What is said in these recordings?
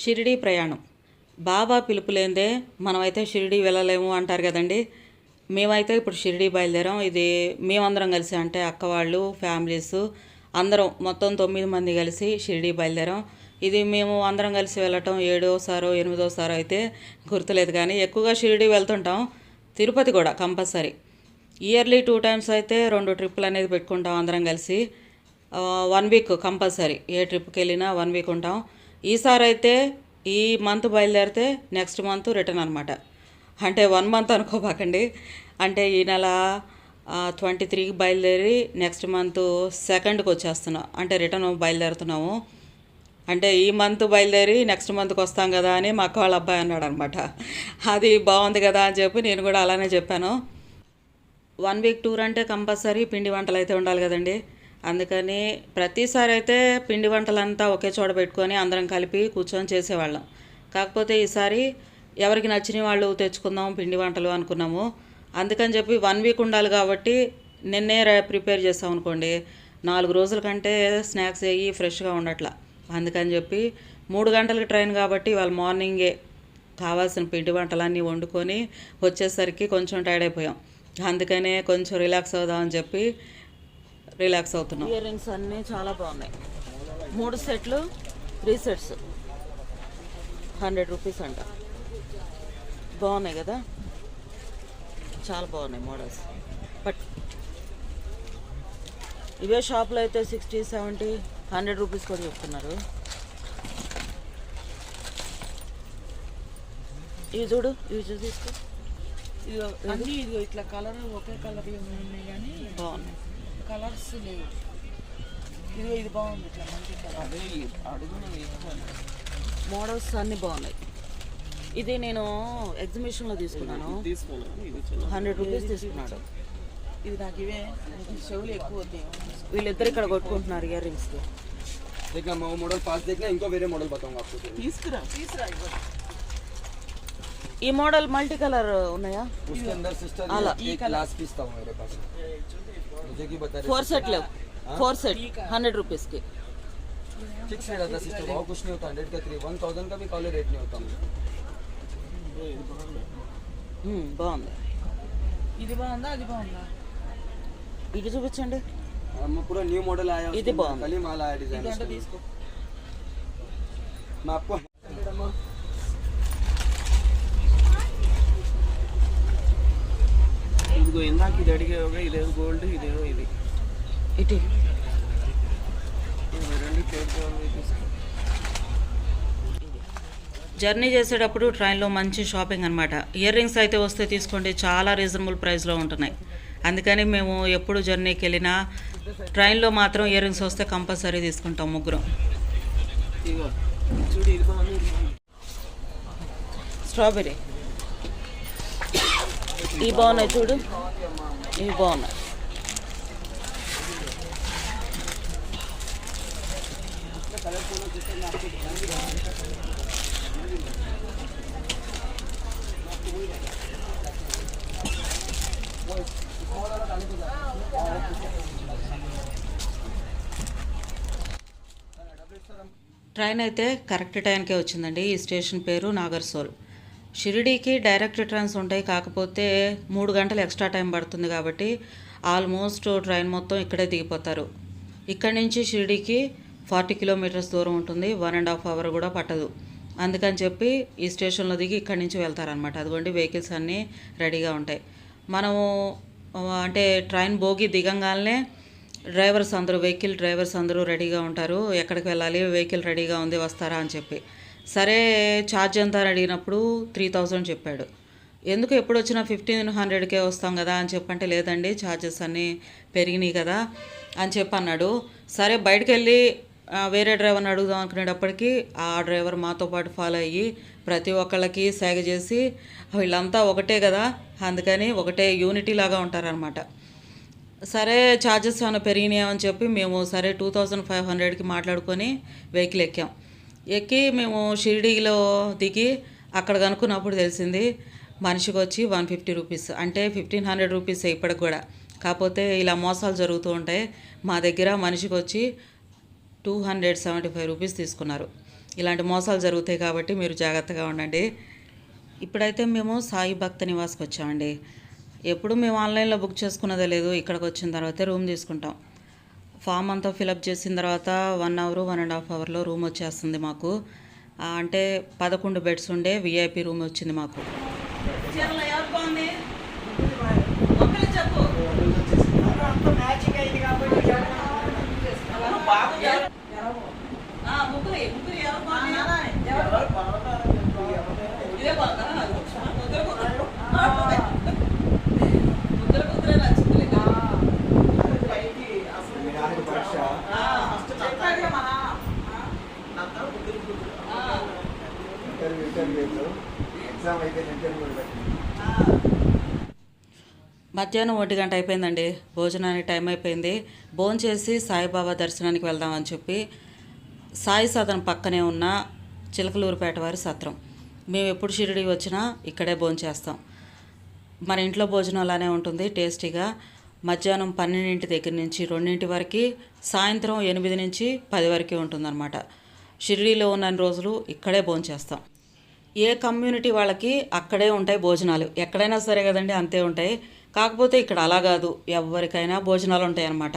షిరిడీ ప్రయాణం. బాబా పిలుపులేందే మనమైతే షిరిడి వెళ్ళలేము అంటారు కదండి. మేమైతే ఇప్పుడు షిరిడి బయలుదేరాం. ఇది మేమందరం కలిసి అంటే అక్క వాళ్ళు ఫ్యామిలీస్ అందరం మొత్తం తొమ్మిది మంది కలిసి షిరిడి బయలుదేరాం. ఇది మేము అందరం కలిసి వెళ్ళటం ఏడోసారో ఎనిమిదోసారో అయితే గుర్తులేదు కానీ ఎక్కువగా షిరిడీ వెళ్తుంటాం. తిరుపతి కూడా కంపల్సరీ. ఇయర్లీ టూ టైమ్స్ అయితే రెండు ట్రిప్పులు అనేది పెట్టుకుంటాం అందరం కలిసి. One week compulsory. ఏ ట్రిప్కి వెళ్ళినా వన్ వీక్ ఉంటాం. ఈసారి అయితే ఈ మంత్ బయలుదేరితే నెక్స్ట్ మంత్ రిటర్న్ అనమాట అంటే వన్ మంత్ అనుకోబాకండి. అంటే ఈ నెల ట్వంటీ త్రీకి బయలుదేరి నెక్స్ట్ మంత్ సెకండ్కి వచ్చేస్తున్నాం. అంటే రిటర్న్ బయలుదేరుతున్నాము. అంటే ఈ మంత్ బయలుదేరి నెక్స్ట్ మంత్కి వస్తాం కదా అని మా అక్క వాళ్ళ అబ్బాయి అన్నాడు అనమాట అది బాగుంది కదా అని చెప్పి నేను కూడా అలానే చెప్పాను. వన్ వీక్ టూర్ అంటే కంపల్సరీ పిండి వంటలు అయితే ఉండాలి కదండి. అందుకని ప్రతిసారి అయితే పిండి వంటలంతా ఒకే చోట పెట్టుకొని అందరం కలిపి కూర్చొని చేసేవాళ్ళం. కాకపోతే ఈసారి ఎవరికి నచ్చిన వాళ్ళు తెచ్చుకుందాం పిండి వంటలు అనుకున్నాము. అందుకని చెప్పి వన్ వీక్ ఉండాలి కాబట్టి నిన్నే ప్రిపేర్ చేస్తాం అనుకోండి. నాలుగు రోజుల కంటే స్నాక్స్ వేయి ఫ్రెష్గా ఉండట్లా. అందుకని చెప్పి మూడు గంటలకి ట్రైన్ కాబట్టి వాళ్ళు మార్నింగే కావాల్సిన పిండి వంటలన్నీ వండుకొని వచ్చేసరికి కొంచెం టైర్డ్ అయిపోయాం. అందుకనే కొంచెం రిలాక్స్ అవుదామని చెప్పి రిలాక్స్ అవుతున్నాం. ఇయర్ రింగ్స్ అన్నీ చాలా బాగున్నాయి. మూడు సెట్లు త్రీ సెట్స్. హండ్రెడ్ రూపీస్ అంట. బాగున్నాయి కదా? చాలా బాగున్నాయి మోడల్స్. బట్ ఇవే షాప్లో అయితే సిక్స్టీ సెవెంటీ హండ్రెడ్ రూపీస్ కూడా చెప్తున్నారు. ఇవి చూడు ఇవి చూసి తీసుకో. ఇదిగో ఇట్లా కలర్ ఒకే కలర్ ఉన్నాయి కానీ బాగున్నాయి. కలర్స్ లేవు ఇదిగో ఇది బాగుంది ఇట్లా మంచి కలర్ మోడల్స్ అన్నీ బాగున్నాయి ఇది నేను ఎగ్జిబిషన్లో తీసుకున్నాను హండ్రెడ్ రూపీస్ తీసుకున్నాడు ఇది నాకు ఇవే నాకు ఈ చెవులు ఎక్కువ వద్దు వీళ్ళిద్దరు ఇక్కడ కొట్టుకుంటున్నారు ఇయర్ రింగ్స్కి देखना मैं वो मॉडल पास देखना इनको वेरे मॉडल बताऊंगा आपको फिर। తీసుకురా తీసుకురా ఇవ్వ. ఈ మోడల్ మల్టీ కలర్ ఉన్నాయా उसके अंदर सिस्टर आला। एक लास्ट पीस था वो मेरे पास मुझे की बता रहे ఫోర్ సెట్ లేవు ఫోర్ సెట్ హండ్రెడ్ రూపీస్కి फिक्स रेट था सिस्टर भाव कुछ नहीं होता हंड्रेड का थ्री वन थाउजेंड का भी कॉलर रेट नहीं होता మ్మ్, బాగుంది ఇది బాగుందా అది బాగుందా ఇది చూపించండి हम पूरा न्यू मॉडल आया इधर उसके अंदर बाउंड। कल ही माल आया डिजाइन ఇదంటే తీసుకో मैं आपको ఇది అడిగేవగా ఇదేదో గోల్డ్ ఇదేదో ఇది. ఇటు. రెండు జర్నీ చేసేటప్పుడు ట్రైన్లో మంచి షాపింగ్ అనమాట ఇయర్ రింగ్స్ అయితే వస్తే తీసుకోండి చాలా రీజనబుల్ ప్రైస్లో ఉంటున్నాయి. అందుకని మేము ఎప్పుడు జర్నీకి వెళ్ళినా ట్రైన్లో మాత్రం ఇయర్ రింగ్స్ వస్తే కంపల్సరీ తీసుకుంటాం ముగ్గురం. ఇది ఇది. స్ట్రాబెర్రీ ఇవి బాగున్నాయి చూడు. ఇవి బాగున్నాయి. ట్రైన్ అయితే కరెక్ట్ టైంకే వచ్చిందండి. ఈ స్టేషన్ పేరు నాగర్సోల్. షిరిడీకి డైరెక్ట్ ట్రైన్స్ ఉంటాయి. కాకపోతే మూడు గంటలు ఎక్స్ట్రా టైం పడుతుంది కాబట్టి ఆల్మోస్ట్ ట్రైన్ మొత్తం ఇక్కడే దిగిపోతారు. ఇక్కడ నుంచి షిరిడీకి ఫార్టీ కిలోమీటర్స్ దూరం ఉంటుంది. వన్ అండ్ హాఫ్ అవర్ కూడా పట్టదు. అందుకని చెప్పి ఈ స్టేషన్లో దిగి ఇక్కడి నుంచి వెళ్తారనమాట అదిగోండి వెహికల్స్ అన్నీ రెడీగా ఉంటాయి. మనము అంటే ట్రైన్ బోగి దిగంగానే డ్రైవర్స్ అందరూ వెహికల్ డ్రైవర్స్ అందరూ రెడీగా ఉంటారు. ఎక్కడికి వెళ్ళాలి వెహికల్ రెడీగా ఉంది వస్తారా అని చెప్పి. సరే ఛార్జ్ ఎంత అని అడిగినప్పుడు త్రీ థౌజండ్ చెప్పాడు. ఎందుకు ఎప్పుడు వచ్చినా ఫిఫ్టీన్ హండ్రెడ్కే వస్తాం కదా అని చెప్పంటే లేదండి ఛార్జెస్ అన్నీ పెరిగినాయి కదా అని చెప్పి అన్నాడు సరే బయటకు వెళ్ళి వేరే డ్రైవర్ని అడుగుదాం అనుకునేటప్పటికీ ఆ డ్రైవర్ మాతో పాటు ఫాలో అయ్యి ప్రతి ఒక్కళ్ళకి సేగ చేసి వీళ్ళంతా ఒకటే కదా అందుకని ఒకటే యూనిటీ లాగా ఉంటారనమాట సరే ఛార్జెస్ ఏమైనా పెరిగినాయని చెప్పి మేము సరే టూ థౌజండ్ ఫైవ్ హండ్రెడ్కి మాట్లాడుకొని వెహికల్ ఎక్కాం. ఎక్కి మేము షిరిడీలో దిగి అక్కడ కనుక్కున్నప్పుడు తెలిసింది మనిషికి వచ్చి వన్ ఫిఫ్టీ రూపీస్. అంటే ఫిఫ్టీన్ హండ్రెడ్ రూపీస్ ఇప్పటికి కూడా. కాకపోతే ఇలా మోసాలు జరుగుతూ ఉంటాయి మా దగ్గర మనిషికి వచ్చి two hundred seventy five rupees తీసుకున్నారు. ఇలాంటి మోసాలు జరుగుతాయి కాబట్టి మీరు జాగ్రత్తగా ఉండండి. ఇప్పుడైతే మేము సాయి భక్త నివాస్కి వచ్చామండి ఎప్పుడు మేము ఆన్లైన్లో బుక్ చేసుకున్నదే లేదు ఇక్కడికి వచ్చిన తర్వాతే రూమ్ తీసుకుంటాం. ఫామ్ అంతా ఫిలప్ చేసిన తర్వాత one hour one and half అవర్లో రూమ్ వచ్చేస్తుంది మాకు. అంటే పదకొండు బెడ్స్ ఉండే విఐపి రూమ్ వచ్చింది మాకు. మధ్యాహ్నం ఒంటి గంట అయిపోయిందండి. భోజనానికి టైం అయిపోయింది. భోజనం చేసి సాయిబాబా దర్శనానికి వెళ్దామని చెప్పి సాయి సదనం పక్కనే ఉన్న చిలకలూరుపేట వారి సత్రం. మేము ఎప్పుడు షిరిడి వచ్చినా ఇక్కడే భోజనం చేస్తాం. మన ఇంట్లో భోజనం అలానే ఉంటుంది టేస్టీగా. మధ్యాహ్నం పన్నెండింటి దగ్గర నుంచి రెండింటి వరకు సాయంత్రం ఎనిమిది నుంచి పది వరకు ఉంటుందన్నమాట. షిరిడీలో ఉన్న రోజులు ఇక్కడే భోజనం చేస్తాం. ఏ కమ్యూనిటీ వాళ్ళకి అక్కడే ఉంటాయి భోజనాలు. ఎక్కడైనా సరే కదండి అంతే ఉంటాయి. కాకపోతే ఇక్కడ అలా కాదు. ఎవరికైనా భోజనాలు ఉంటాయన్నమాట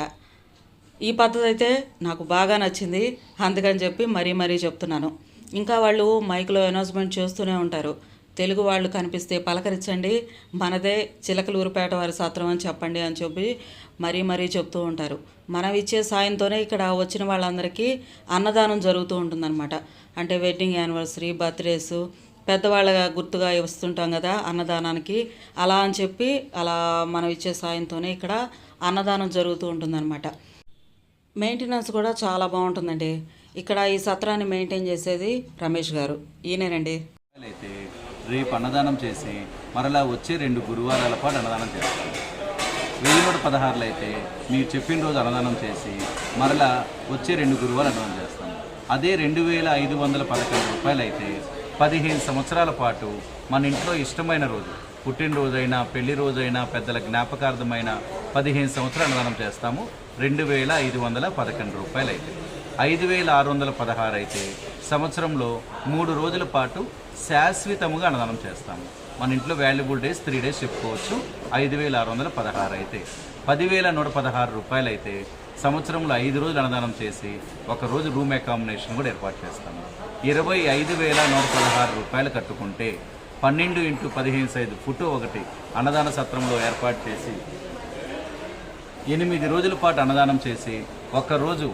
ఈ పద్ధతి అయితే నాకు బాగా నచ్చింది. అందుకని చెప్పి మరీ మరీ చెప్తున్నాను. ఇంకా వాళ్ళు మైక్లో అనౌన్స్మెంట్ చేస్తూనే ఉంటారు. తెలుగు వాళ్ళు కనిపిస్తే పలకరించండి. మనదే చిలకలూరుపేట వారి సత్రం అని చెప్పండి అని చెప్పి మరీ మరీ చెప్తూ ఉంటారు. మనం ఇచ్చే సాయంతోనే ఇక్కడ వచ్చిన వాళ్ళందరికీ అన్నదానం జరుగుతూ ఉంటుందన్నమాట. అంటే వెడ్డింగ్ యానివర్సరీ బర్త్డేసు పెద్దవాళ్ళ గుర్తుగా ఇస్తుంటాం కదా అన్నదానానికి. అలా అని చెప్పి అలా మనం ఇచ్చే సాయంతోనే ఇక్కడ అన్నదానం జరుగుతూ ఉంటుందన్నమాట. మెయింటెనెన్స్ కూడా చాలా బాగుంటుందండి. ఇక్కడ ఈ సత్రాన్ని మెయింటైన్ చేసేది రమేష్ గారు. ఈయనేనండి. అయితే రేపు అన్నదానం చేసి మరలా వచ్చే రెండు గురువారాల పాటు అన్నదానం చేస్తాం వెయ్యి నూట పదహారులు అయితే మీరు చెప్పిన రోజు అన్నదానం చేసి మరలా వచ్చే రెండు గురువాలు అన్నదానం చేస్తాం అదే రెండు వేల ఐదు వందల పదకొండు రూపాయలు అయితే పదిహేను సంవత్సరాల పాటు మన ఇంట్లో ఇష్టమైన రోజు పుట్టినరోజైనా పెళ్ళి రోజైనా పెద్దల జ్ఞాపకార్థమైన పదిహేను సంవత్సరాలు అన్నదానం చేస్తాము. రెండు వేల ఐదు వందల పదకొండు రూపాయలు అయితే ఐదు వేల ఆరు వందల పదహారు అయితే సంవత్సరంలో మూడు రోజుల పాటు శాశ్వతముగా అన్నదానం చేస్తాము. మన ఇంట్లో వాల్యుబుల్ డేస్ త్రీ డేస్ చెప్పుకోవచ్చు. ఐదు వేల ఆరు వందల పదహారు అయితే. పదివేల నూట పదహారు రూపాయలు అయితే సంవత్సరంలో ఐదు రోజులు అన్నదానం చేసి ఒక రోజు రూమ్ అకామిడేషన్ కూడా ఏర్పాటు చేస్తాము ఇరవై ఐదు వేల నూట పదహారు రూపాయలు కట్టుకుంటే పన్నెండు ఇంటూ పదిహేను సైజు ఫోటో ఒకటి అన్నదాన సత్రంలో ఏర్పాటు చేసి ఎనిమిది రోజుల పాటు అన్నదానం చేసి ఒక్కరోజు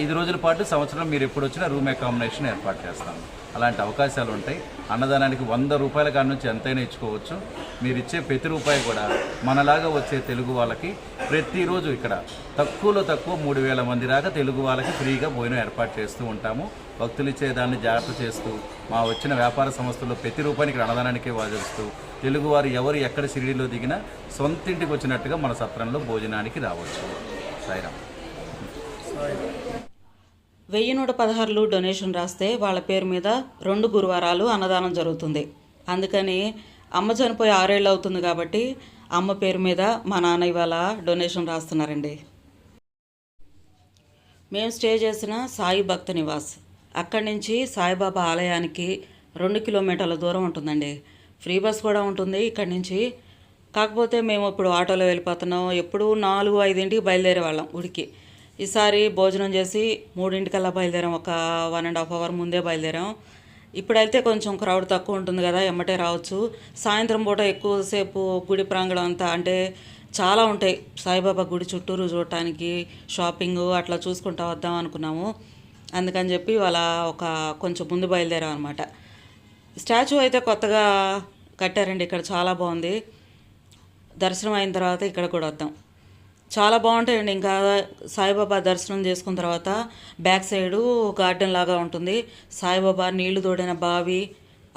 ఐదు రోజుల పాటు సంవత్సరం మీరు ఎప్పుడు వచ్చినా రూమ్ అకామిడేషన్ ఏర్పాటు చేస్తాము అలాంటి అవకాశాలు ఉంటాయి. అన్నదానానికి వంద రూపాయల కాడ నుంచి ఎంతైనా ఇచ్చుకోవచ్చు. మీరు ఇచ్చే ప్రతి రూపాయి కూడా మనలాగా వచ్చే తెలుగు వాళ్ళకి ప్రతిరోజు ఇక్కడ తక్కువలో తక్కువ మూడు వేల మంది దాకా తెలుగు వాళ్ళకి ఫ్రీగా భోజనం ఏర్పాటు చేస్తూ ఉంటాము. భక్తులు ఇచ్చే దాన్ని జాగ్రత్త చేస్తూ మా వచ్చిన వ్యాపార సంస్థల్లో ప్రతి రూపాయిని ఇక్కడ అన్నదానానికే వాదిస్తూ తెలుగువారు ఎవరు ఎక్కడ షిరిడీలో దిగినా సొంతింటికి వచ్చినట్టుగా మన సత్రంలో భోజనానికి రావచ్చు. సాయిరామ్. వెయ్యి నూట పదహారులు డొనేషన్ రాస్తే వాళ్ళ పేరు మీద రెండు గురువారాలు అన్నదానం జరుగుతుంది. అందుకని అమ్మ చనిపోయి ఆరేళ్ళు అవుతుంది కాబట్టి అమ్మ పేరు మీద మా నాన్న ఇవాళ డొనేషన్ రాస్తున్నారండి. మేము స్టే చేసిన సాయి భక్త నివాస్. అక్కడి నుంచి సాయిబాబా ఆలయానికి రెండు కిలోమీటర్ల దూరం ఉంటుందండి. ఫ్రీ బస్ కూడా ఉంటుంది ఇక్కడి నుంచి. కాకపోతే మేము ఇప్పుడు ఆటోలో వెళ్ళిపోతున్నాం. ఎప్పుడు నాలుగు ఐదింటికి బయలుదేరే వాళ్ళం గుడికి ఈసారి భోజనం చేసి మూడింటికల్లా బయలుదేరాం. ఒక వన్ అండ్ హాఫ్ అవర్ ముందే బయలుదేరాం. ఇప్పుడైతే కొంచెం క్రౌడ్ తక్కువ ఉంటుంది కదా ఎమ్మటే రావచ్చు. సాయంత్రం పూట ఎక్కువసేపు గుడి ప్రాంగణం అంతా అంటే చాలా ఉంటాయి. సాయిబాబా గుడి చుట్టూరు చూడటానికి షాపింగ్ అట్లా చూసుకుంటా వద్దాం అనుకున్నాము. అందుకని చెప్పి వాళ్ళ ఒక కొంచెం ముందు బయలుదేరాం అనమాట స్టాచ్యూ అయితే కొత్తగా కట్టారండి ఇక్కడ చాలా బాగుంది. దర్శనం అయిన తర్వాత ఇక్కడ కూడా వద్దాం. చాలా బాగుంటాయండి. ఇంకా సాయిబాబా దర్శనం చేసుకున్న తర్వాత బ్యాక్ సైడు గార్డెన్ లాగా ఉంటుంది. సాయిబాబా నీళ్ళు తోడిన బావి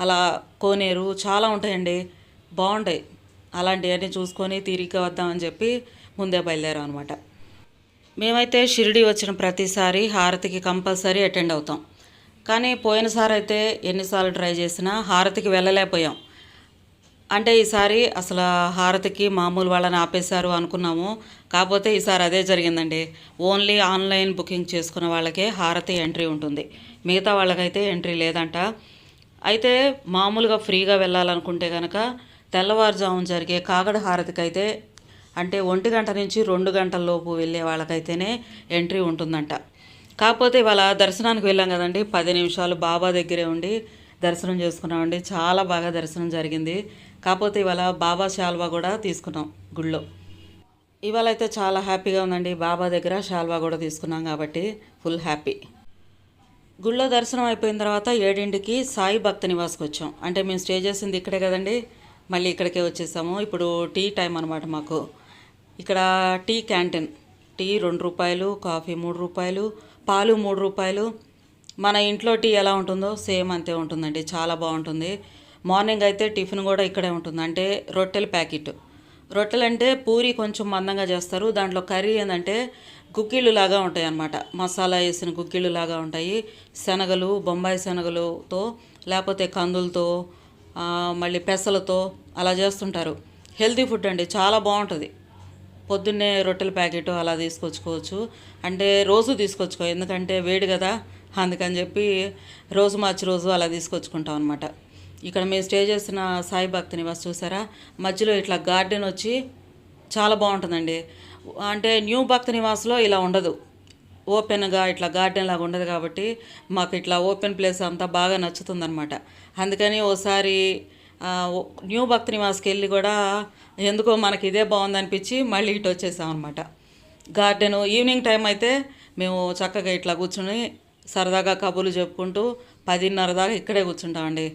అలా కోనేరు చాలా ఉంటాయండి. బాగుంటాయి. అలాంటివన్నీ చూసుకొని తిరిగి వద్దామని చెప్పి ముందే బయలుదేరాం అనమాట మేమైతే షిరిడి వచ్చిన ప్రతిసారి హారతికి కంపల్సరీ అటెండ్ అవుతాం. కానీ పోయినసారి అయితే ఎన్నిసార్లు ట్రై చేసినా హారతికి వెళ్ళలేకపోయాం. అంటే ఈసారి అసలు హారతికి మామూలు వాళ్ళని ఆపేశారు అనుకున్నాము. కాకపోతే ఈసారి అదే జరిగిందండి. ఓన్లీ ఆన్లైన్ బుకింగ్ చేసుకున్న వాళ్ళకే హారతి ఎంట్రీ ఉంటుంది. మిగతా వాళ్ళకైతే ఎంట్రీ లేదంట. అయితే మామూలుగా ఫ్రీగా వెళ్ళాలనుకుంటే కనుక తెల్లవారుజామున జరిగే కాగడ హారతికి అయితే అంటే ఒంటి గంట నుంచి రెండు గంటల లోపు వెళ్ళే వాళ్ళకైతేనే ఎంట్రీ ఉంటుందంట. కాకపోతే ఇవాళ దర్శనానికి వెళ్ళాం కదండి. పది నిమిషాలు బాబా దగ్గరే ఉండి దర్శనం చేసుకున్నామండి. చాలా బాగా దర్శనం జరిగింది. కాకపోతే ఇవాళ బాబా శాల్వా కూడా తీసుకున్నాం గుళ్ళో. ఇవాళ అయితే చాలా హ్యాపీగా ఉందండి. బాబా దగ్గర శాల్వా కూడా తీసుకున్నాం కాబట్టి ఫుల్ హ్యాపీ. గుళ్ళో దర్శనం అయిపోయిన తర్వాత ఏడింటికి సాయి భక్త నివాస్కి వచ్చాం. అంటే మేము స్టే చేసింది ఇక్కడే కదండి. మళ్ళీ ఇక్కడికే వచ్చేసాము. ఇప్పుడు టీ టైం అనమాట మాకు. ఇక్కడ టీ క్యాంటీన్. టీ రెండు రూపాయలు కాఫీ మూడు రూపాయలు పాలు మూడు రూపాయలు. మన ఇంట్లో టీ ఎలా ఉంటుందో సేమ్ అంతే ఉంటుందండి. చాలా బాగుంటుంది. మార్నింగ్ అయితే టిఫిన్ కూడా ఇక్కడే ఉంటుంది. అంటే రొట్టెల ప్యాకెట్. రొట్టెలు అంటే పూరి కొంచెం మందంగా చేస్తారు. దాంట్లో కర్రీ ఏంటంటే గుగ్గిళ్ళు లాగా ఉంటాయి అన్నమాట. మసాలా వేసిన గుగ్గిళ్ళు లాగా ఉంటాయి. శనగలు బొంబాయి శనగలుతో లేకపోతే కందులతో మళ్ళీ పెసలతో అలా చేస్తుంటారు. హెల్తీ ఫుడ్ అండి. చాలా బాగుంటుంది. పొద్దున్నే రొట్టెల ప్యాకెట్ అలా తీసుకొచ్చుకోవచ్చు. అంటే రోజు తీసుకొచ్చుకో. ఎందుకంటే వేడి కదా. అందుకని చెప్పి రోజు మార్చి రోజు అలా తీసుకొచ్చుకుంటాం అనమాట ఇక్కడ మేము స్టే చేసిన సాయి భక్తి నివాస్ చూసారా? మధ్యలో ఇట్లా గార్డెన్ వచ్చి చాలా బాగుంటుందండి. అంటే న్యూ భక్తి నివాస్లో ఇలా ఉండదు. ఓపెన్గా ఇట్లా గార్డెన్ లాగా ఉండదు కాబట్టి మాకు ఇట్లా ఓపెన్ ప్లేస్ అంతా బాగా నచ్చుతుందనమాట అందుకని ఓసారి న్యూ భక్తి నివాస్కి వెళ్ళి కూడా ఎందుకో మనకి ఇదే బాగుందనిపించి మళ్ళీ ఇటు వచ్చేసాం అనమాట గార్డెన్ ఈవినింగ్ టైం అయితే మేము చక్కగా ఇట్లా కూర్చుని సరదాగా కబుర్లు చెప్పుకుంటూ పదిన్నర దాకా ఇక్కడే కూర్చుంటామండి.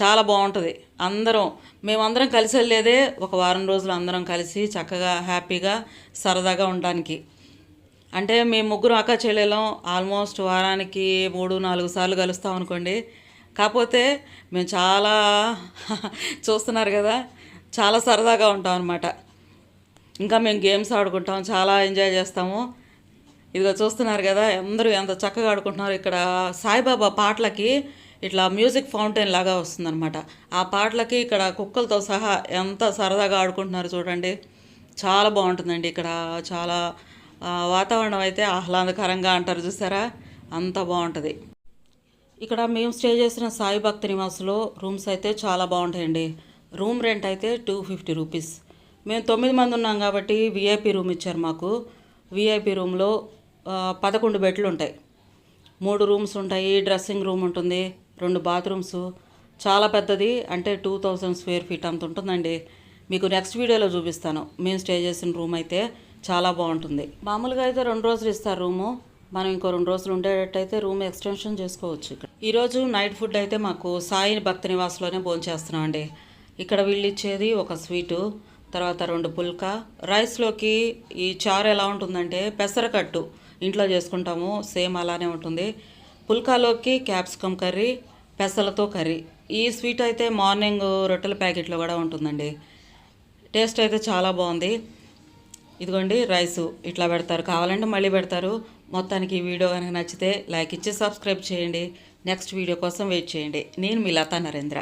చాలా బాగుంటుంది. అందరం మేమందరం కలిసి వెళ్ళేదే ఒక వారం రోజులు అందరం కలిసి చక్కగా హ్యాపీగా సరదాగా ఉండడానికి. అంటే మేము ముగ్గురు అక్క చెల్లెలం ఆల్మోస్ట్ వారానికి మూడు నాలుగు సార్లు కలుస్తాం అనుకోండి. కాకపోతే మేము చాలా చూస్తున్నారు కదా చాలా సరదాగా ఉంటాం అనమాట ఇంకా మేము గేమ్స్ ఆడుకుంటాం చాలా ఎంజాయ్ చేస్తాము. ఇదిగో చూస్తున్నారు కదా అందరూ ఎంత చక్కగా ఆడుకుంటున్నారు ఇక్కడ. సాయిబాబా పాటలకి ఇట్లా మ్యూజిక్ ఫౌంటైన్ లాగా వస్తుందన్నమాట. ఆ పాటలకి ఇక్కడ కుక్కలతో సహా ఎంత సరదాగా ఆడుకుంటున్నారు చూడండి. చాలా బాగుంటుందండి ఇక్కడ. చాలా వాతావరణం అయితే ఆహ్లాదకరంగా అంటారు చూసారా? అంత బాగుంటుంది. ఇక్కడ మేము స్టే చేసిన సాయి భక్తి నివాస్లో రూమ్స్ అయితే చాలా బాగుంటాయండి. రూమ్ రెంట్ అయితే టూ ఫిఫ్టీ రూపీస్. మేము తొమ్మిది మంది ఉన్నాం కాబట్టి విఐపి రూమ్ ఇచ్చారు మాకు. విఐపి రూమ్లో పదకొండు బెడ్లు ఉంటాయి. మూడు రూమ్స్ ఉంటాయి డ్రెస్సింగ్ రూమ్ ఉంటుంది. రెండు బాత్రూమ్స్. చాలా పెద్దది అంటే టూ థౌజండ్ స్క్వేర్ ఫీట్ అంత ఉంటుందండి. మీకు నెక్స్ట్ వీడియోలో చూపిస్తాను. మేము స్టే చేసిన రూమ్ అయితే చాలా బాగుంటుంది. మామూలుగా అయితే రెండు రోజులు ఇస్తారు రూము. మనం ఇంకో రెండు రోజులు ఉండేటట్టయితే రూమ్ ఎక్స్టెన్షన్ చేసుకోవచ్చు ఇక్కడ. ఈరోజు నైట్ ఫుడ్ అయితే మాకు సాయి భక్తి నివాస్లోనే భోంచేస్తున్నాం అండి ఇక్కడ వీళ్ళు ఇచ్చేది ఒక స్వీటు తర్వాత రెండు పుల్కా. రైస్లోకి ఈ చారు ఎలా ఉంటుందంటే పెసరకట్టు ఇంట్లో చేసుకుంటాము సేమ్ అలానే ఉంటుంది. పుల్కాలోకి క్యాప్సికమ్ కర్రీ పెసలతో కర్రీ. ఈ స్వీట్ అయితే మార్నింగ్ రొట్టెల ప్యాకెట్లో కూడా ఉంటుందండి. టేస్ట్ అయితే చాలా బాగుంది. ఇదిగోండి రైసు. ఇట్లా పెడతారు. కావాలంటే మళ్ళీ పెడతారు. మొత్తానికి ఈ వీడియో కనుక నచ్చితే లైక్ ఇచ్చి సబ్స్క్రైబ్ చేయండి. నెక్స్ట్ వీడియో కోసం వెయిట్ చేయండి. నేను మీ లతా నరేంద్ర.